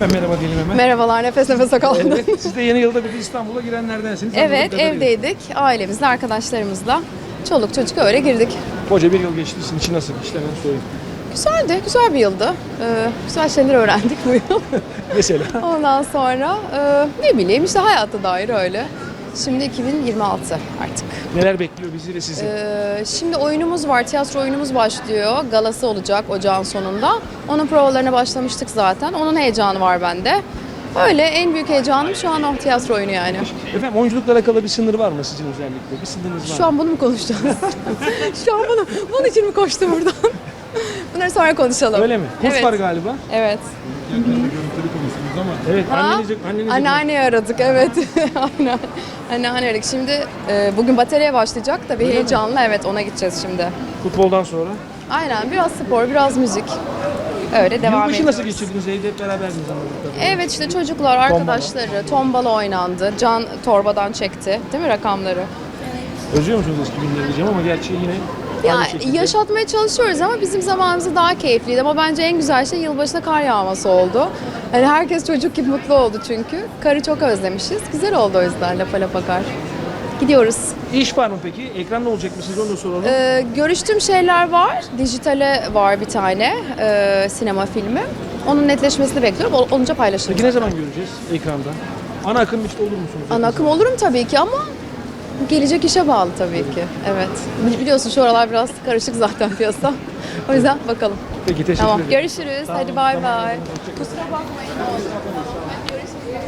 Merhaba diyelim hemen. Merhabalar, nefes nefese kaldım. Evet, siz de yeni yılda bir İstanbul'a girenlerdensiniz. Evet, Anladığım kadarıyla. evdeydik. Ailemizle, arkadaşlarımızla. Çoluk çocuk öyle girdik. Koca bir yıl geçti. Sizin için nasıl? İşte ben sorayım. Güzeldi, güzel bir yıldı. Ee, güzel şeyler öğrendik bu yıl. Mesela. Ondan sonra e, ne bileyim işte hayata dair öyle. Şimdi 2026 artık. Neler bekliyor bizi ve sizi? Ee, şimdi oyunumuz var, tiyatro oyunumuz başlıyor. Galası olacak ocağın sonunda. Onun provalarına başlamıştık zaten. Onun heyecanı var bende. Öyle en büyük heyecanım şu an o tiyatro oyunu yani. Efendim oyunculukla alakalı bir sınır var mı sizin özellikle? Bir sınırınız var Şu mı? an bunu mu konuşacağız? Şu an bunu, bunun için mi koştum buradan? Bunları sonra konuşalım. Öyle mi? Kurs evet. var galiba. Evet. Evet. Ha? Annenizi, annenizi Anneanneyi aradık evet. Aynen. Anneanne aradık. Şimdi e, bugün bataryaya başlayacak da bir heyecanla evet ona gideceğiz şimdi. futboldan sonra. Aynen biraz spor biraz müzik. Öyle devam Yılbaşı ediyoruz. nasıl geçirdiniz? Evde hep anladığım kadarıyla. Evet işte çocuklar, arkadaşları, tombala oynandı. Can torbadan çekti değil mi rakamları? Özlüyor musunuz eski günleri diyeceğim ama gerçi yine Ya yaşatmaya çalışıyoruz ama bizim zamanımızda daha keyifliydi ama bence en güzel şey yılbaşında kar yağması oldu. Hani herkes çocuk gibi mutlu oldu çünkü. Karı çok özlemişiz. Güzel oldu o yüzden lapa lapa kar. Gidiyoruz. İş var mı peki? Ekranda olacak mısınız onu da soralım. Ee, görüştüğüm şeyler var. Dijitale var bir tane ee, sinema filmi. Onun netleşmesini bekliyorum. Ol- olunca paylaşırım. Peki ne zaman göreceğiz ekranda? Ana akım işte olur musunuz? Ana akım olurum tabii ki ama Gelecek işe bağlı tabii ki. Evet. Biliyorsun şu aralar biraz karışık zaten piyasa. O yüzden bakalım. Peki teşekkür tamam, ederim. Görüşürüz. Tamam, Hadi bay tamam, bay. Kusura bakmayın. Görüşürüz.